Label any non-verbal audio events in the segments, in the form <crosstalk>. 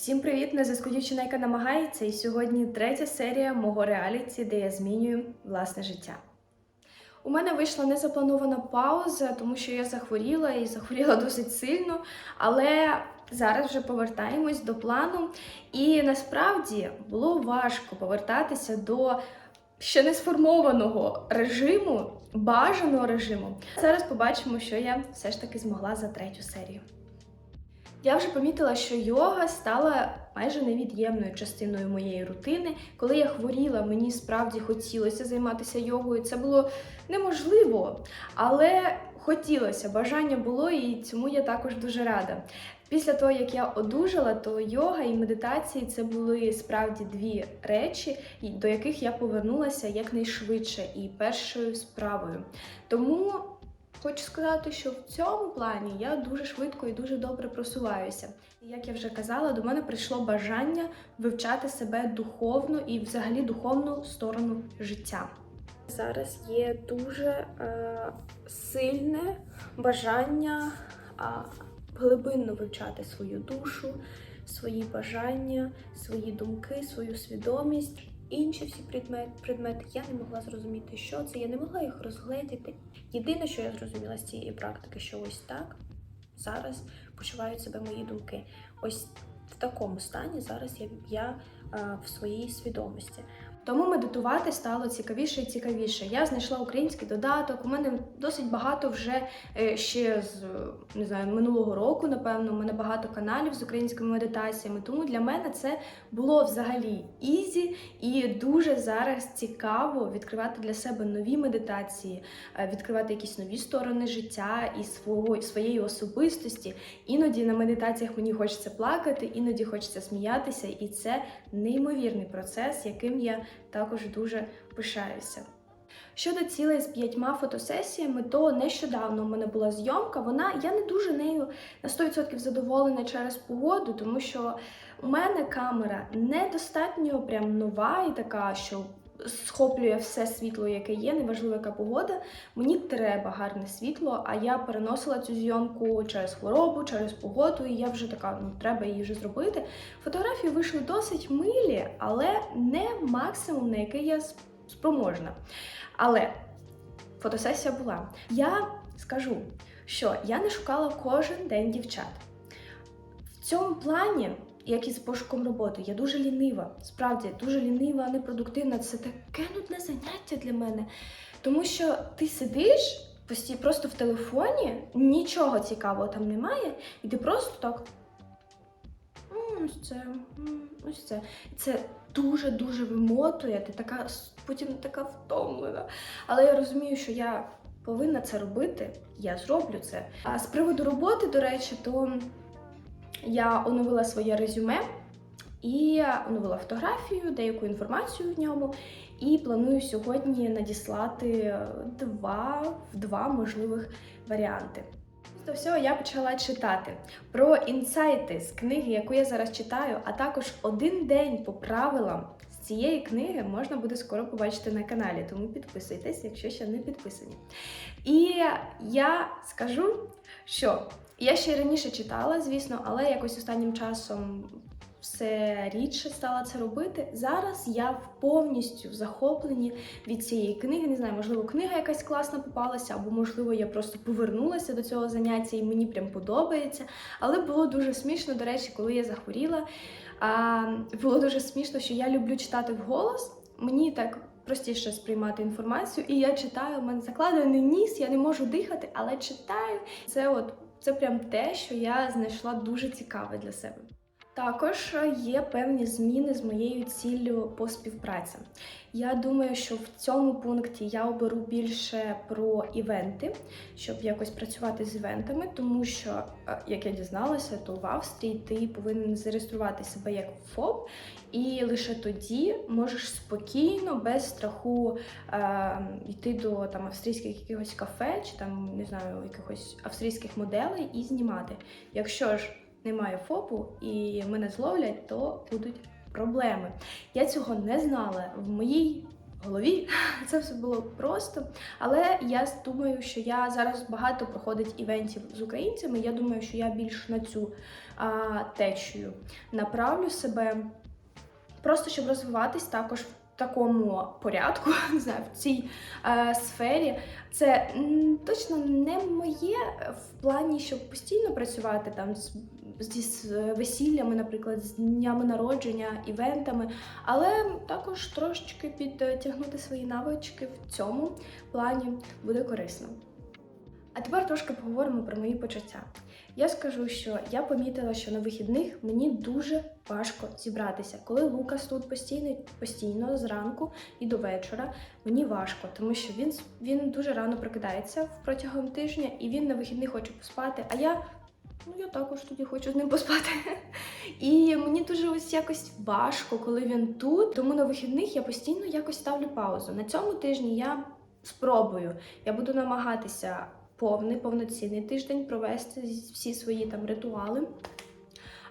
Всім привіт! На зв'язку дівчина, яка намагається, і сьогодні третя серія мого реаліті, де я змінюю власне життя. У мене вийшла незапланована пауза, тому що я захворіла і захворіла <laughs> досить сильно. Але зараз вже повертаємось до плану. І насправді було важко повертатися до ще не сформованого режиму, бажаного режиму. Зараз побачимо, що я все ж таки змогла за третю серію. Я вже помітила, що йога стала майже невід'ємною частиною моєї рутини. Коли я хворіла, мені справді хотілося займатися йогою. Це було неможливо, але хотілося, бажання було, і цьому я також дуже рада. Після того, як я одужала, то йога і медитації це були справді дві речі, до яких я повернулася якнайшвидше і першою справою. Тому Хочу сказати, що в цьому плані я дуже швидко і дуже добре просуваюся. Як я вже казала, до мене прийшло бажання вивчати себе духовно і взагалі духовну сторону життя. Зараз є дуже е, сильне бажання е, глибинно вивчати свою душу, свої бажання, свої думки, свою свідомість. Інші всі предмети, предмети я не могла зрозуміти, що це. Я не могла їх розгледіти. Єдине, що я зрозуміла з цієї практики, що ось так зараз почувають себе мої думки. Ось в такому стані зараз я, я а, в своїй свідомості. Тому медитувати стало цікавіше і цікавіше. Я знайшла український додаток. У мене досить багато вже е, ще з не знаю минулого року. Напевно, у мене багато каналів з українськими медитаціями. Тому для мене це було взагалі ізі і дуже зараз цікаво відкривати для себе нові медитації, е, відкривати якісь нові сторони життя і свого своєї особистості. Іноді на медитаціях мені хочеться плакати, іноді хочеться сміятися, і це неймовірний процес, яким я також дуже пишаюся. Щодо цілей з п'ятьма фотосесіями, то нещодавно у мене була зйомка. Вона я не дуже нею на 100% задоволена через погоду, тому що у мене камера недостатньо прям нова і така, що схоплює все світло, яке є, неважливо, яка погода. Мені треба гарне світло, а я переносила цю зйомку через хворобу, через погоду, і я вже така, ну треба її вже зробити. Фотографії вийшли досить милі, але не максимум, на який я спроможна. Але фотосесія була. Я скажу, що я не шукала кожен день дівчат. В цьому плані, як і з пошуком роботи, я дуже лінива. Справді, дуже лінива, непродуктивна. Це таке нудне заняття для мене. Тому що ти сидиш постій просто в телефоні, нічого цікавого там немає, і ти просто так. Ось це, ось це. Це дуже-дуже вимотує, ти така потім така втомлена. Але я розумію, що я повинна це робити, я зроблю це. А з приводу роботи, до речі, то я оновила своє резюме і оновила фотографію, деяку інформацію в ньому. І планую сьогодні надіслати два, в два можливих варіанти. До всього я почала читати про інсайти з книги, яку я зараз читаю, а також один день по правилам з цієї книги можна буде скоро побачити на каналі, тому підписуйтесь, якщо ще не підписані. І я скажу, що я ще й раніше читала, звісно, але якось останнім часом все рідше стала це робити. Зараз я повністю в захопленні від цієї книги. Не знаю, можливо, книга якась класна попалася, або можливо, я просто повернулася до цього заняття і мені прям подобається. Але було дуже смішно, до речі, коли я захворіла. А, було дуже смішно, що я люблю читати вголос. Мені так. Простіше сприймати інформацію, і я читаю, у мене закладений ніс, я не можу дихати, але читаю. Це от це прям те, що я знайшла дуже цікаве для себе. Також є певні зміни з моєю ціллю по співпраці. Я думаю, що в цьому пункті я оберу більше про івенти, щоб якось працювати з івентами, тому що, е, як я дізналася, то в Австрії ти повинен зареєструвати себе як ФОП, і лише тоді можеш спокійно, без страху е, йти до там австрійських якихось кафе чи там не знаю якихось австрійських моделей і знімати. Якщо ж немає ФОПу і мене зловлять, то будуть проблеми. Я цього не знала. В моїй голові. <laughs> Це все було просто. Але я думаю, що я зараз багато проходить івентів з українцями. Я думаю, що я більш на цю а, течію направлю себе, просто щоб розвиватись також в такому порядку, <laughs> не знаю, в цій е, сфері. Це м, точно не моє в плані, щоб постійно працювати там з, зі весіллями, наприклад, з днями народження, івентами, але також трошечки підтягнути свої навички в цьому плані буде корисно. А тепер трошки поговоримо про мої почуття. Я скажу, що я помітила, що на вихідних мені дуже важко зібратися. Коли Лукас тут постійно, постійно зранку і до вечора, мені важко, тому що він, він дуже рано прокидається протягом тижня, і він на вихідних хоче поспати. А я, ну я також тоді хочу з ним поспати. <laughs> І мені дуже ось якось важко, коли він тут. Тому на вихідних я постійно якось ставлю паузу. На цьому тижні я спробую. Я буду намагатися повний, повноцінний тиждень провести всі свої там ритуали.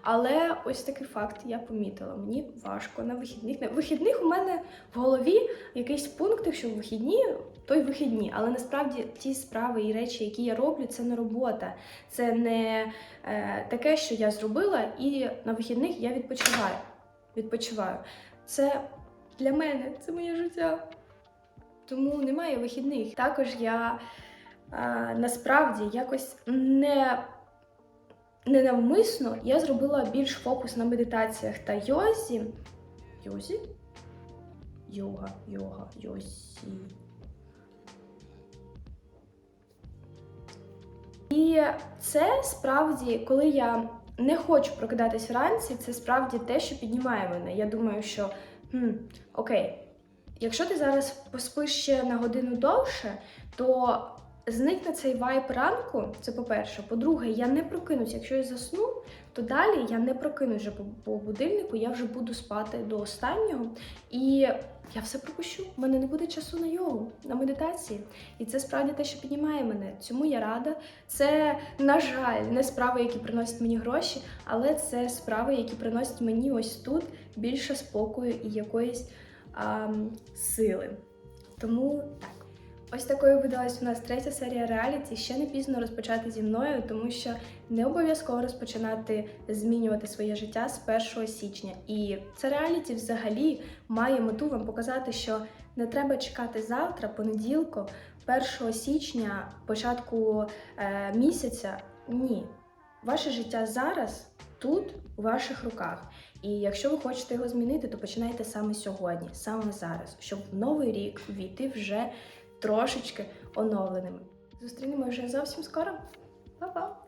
Але ось такий факт я помітила. Мені важко на вихідних. На вихідних у мене в голові якийсь пункт, якщо вихідні, то й вихідні. Але насправді ті справи і речі, які я роблю, це не робота. Це не е, таке, що я зробила, і на вихідних я відпочиваю. Відпочиваю. Це для мене, це моє життя. Тому немає вихідних. Також я е, насправді якось не, ненавмисно я зробила більш фокус на медитаціях та йозі. Йозі? Йога, йога, йозі. І це справді, коли я не хочу прокидатись вранці, це справді те, що піднімає мене. Я думаю, що хм, окей, якщо ти зараз поспиш ще на годину довше, то зникне цей вайб ранку. Це по-перше. По-друге, я не прокинусь. Якщо я засну, то далі я не прокинусь вже по, будильнику, я вже буду спати до останнього. І я все пропущу. У мене не буде часу на йогу, на медитації. І це справді те, що піднімає мене. Цьому я рада. Це, на жаль, не справи, які приносять мені гроші, але це справи, які приносять мені ось тут більше спокою і якоїсь ам, сили. Тому так. Ось такою видалась у нас третя серія реаліті. Ще не пізно розпочати зі мною, тому що не обов'язково розпочинати змінювати своє життя з 1 січня. І це реаліті взагалі має мету вам показати, що не треба чекати завтра, понеділку, 1 січня, початку е, місяця. Ні. Ваше життя зараз тут, у ваших руках. І якщо ви хочете його змінити, то починайте саме сьогодні, саме зараз, щоб в новий рік війти вже трошечки оновленими. Зустрінемося вже зовсім скоро. Па-па!